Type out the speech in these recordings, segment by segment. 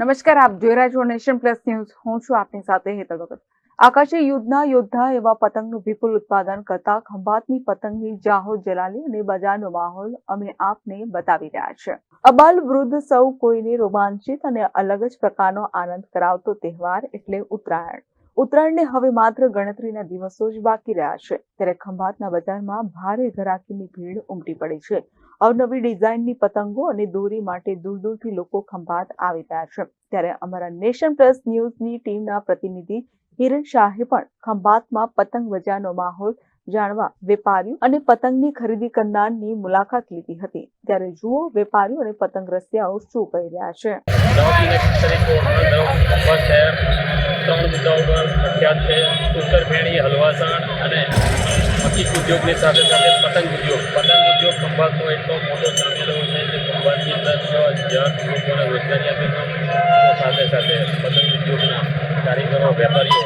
નમસ્કાર, આપ જોઈ રહ્યા છો નેશન પ્લસ ન્યૂઝ. હું છું આપની સાથે હેતલ ભગત. આકાશી યુદ્ધના યોદ્ધા એવા પતંગનું વિપુલ ઉત્પાદન કરતા ખંભાતની પતંગની જાહો જલાલી અને બજારનો માહોલ અમે આપને બતાવી રહ્યા છે. અબાલ વૃદ્ધ સૌ કોઈને રોમાંચિત અને અલગ જ પ્રકારનો આનંદ કરાવતો તહેવાર એટલે ઉત્તરાયણ. ઉત્તરાયણને હવે માત્ર ગણતરીના દિવસો જ બાકી રહ્યા છે. ત્યારે ખંભાતના બજારમાં ભારે ઘરાકીની ભીડ ઉમટી પડી છે. અવનવી ડિઝાઇનની પતંગો અને દોરી માટે દૂર દૂરથી લોકો ખંભાત આવી રહ્યા છે. ત્યારે અમારા નેશન પ્લસ ન્યૂઝની ટીમના પ્રતિનિધિ હિરણ શાહે પણ ખંભાતમાં પતંગ બજારનો માહોલ જાણવા વેપારીઓ અને પતંગની ખરીદી કરનારની મુલાકાત લીધી હતી. ત્યારે જુઓ વેપારીઓ અને પતંગ રસિયાઓ શું કહી રહ્યા છે. ઉત્તર ભેણી હલવાસણ અને ઉદ્યોગની સાથે સાથે પતંગ ઉદ્યોગ. પતંગ ઉદ્યોગ ખંભાતનો એટલો મોટો ચાલેલો છે કે ખંભાતની અંદર છ હજાર લોકોને રોજગારી આપે છે તો સાથે સાથે પતંગ ઉદ્યોગના કારીગરો વેપારીઓ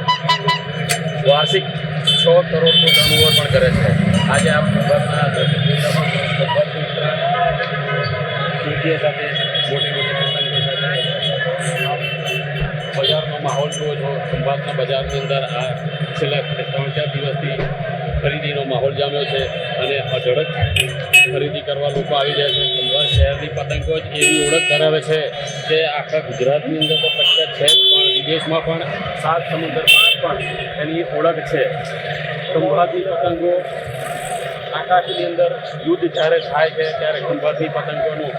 વાર્ષિક છ કરોડનું ટર્નઓવર પણ કરે છે આજે આ ખંભાતના દર્શક મિત્રો ખંભાતની ઉત્તરાયણ સૂર્ય સાથે મોટી મોટી પતંગો સાથે બજારનો માહોલ જુઓ છો ખંભાતના બજારની અંદર આ છેલ્લા ત્રણ ચાર દિવસથી ખરીદીનો માહોલ જામ્યો છે અને અઢળક ખરીદી કરવા લોકો આવી જાય છે. ખંભાત શહેરની પતંગો જ એવી ઓળખ ધરાવે છે કે આખા ગુજરાતની અંદર તો પ્રખ્યાત છે, પણ વિદેશમાં પણ સાત સમુદ્ર પાર પણ એની ઓળખ છે. ખંભાતની પતંગો આકાશની અંદર યુદ્ધ જ્યારે થાય છે, ત્યારે ખંભાતની પતંગોનું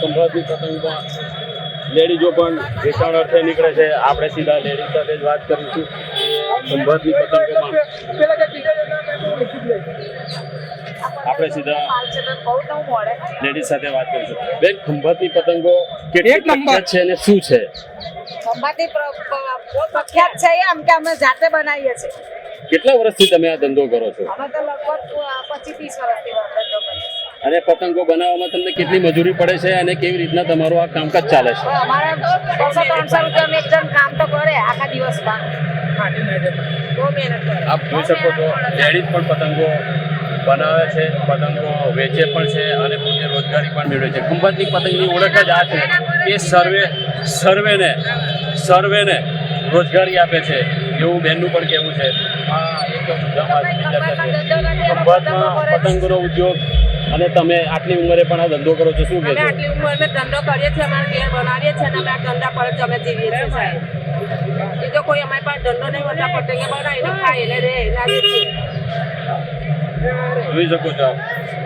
ખંભાતની પતંગમાં લેડીઝો પણ વેચાણ અર્થે નીકળે છે. આપણે સીધા લેડીઝ સાથે જ વાત કરીશું. ખંભાતની પતંગોમાં આપણે સીધા લેડીઝ સાથે વાત કરીશું. બેન ખંભાતની પતંગો કેટલી પ્રખ્યાત છે અને શું છે? ખંભાતી પ્ર- પ- બહુ પ્રખ્યાત છે એમ કે અમે જાતે બનાવીએ છીએ. કેટલા વર્ષથી તમે આ ધંધો કરો છો? અમે તો લગભગ પચીસ ત્રીસ વર્ષથી ધંધો કરીએ. અને પતંગો બનાવવામાં તમને કેટલી મજૂરી પડે છે અને કેવી રીતના તમારું આ કામકાજ ચાલે છે? અમારે તો બસો ત્રણસો રૂપિયા એક જણ કામ તો કરે આખા દિવસમાં. આપ જોઈ શકો છો લેડીઝ પણ પતંગો બનાવે છે પતંગો વેચે પણ છે અને પોતે રોજગારી પણ મેળવે છે. ખંભાતની પતંગની ઓળખ જ આ છે કે સર્વે સર્વેને સર્વેને રોજગારી આપે છે. એવું બહેનનું પણ કહેવું છે. આ એક ખંભાતમાં પતંગનો ઉદ્યોગ અને તમે આટલી ઉંમરે પણ આ ધંધો કરો છો શું અમે કહેશો આટલી ઉંમરે ધંધો કરીએ છીએ અમારે ઘેર બનાવીએ છીએ અને અમે આ ધંધા પર જ અમે જીવીએ છીએ સાહેબ. બીજો કોઈ અમારી પાસે ધંધો નહીં હોતા પતંગે બનાવીને ખાય એટલે રે વેચીએ. જોઈ શકો છો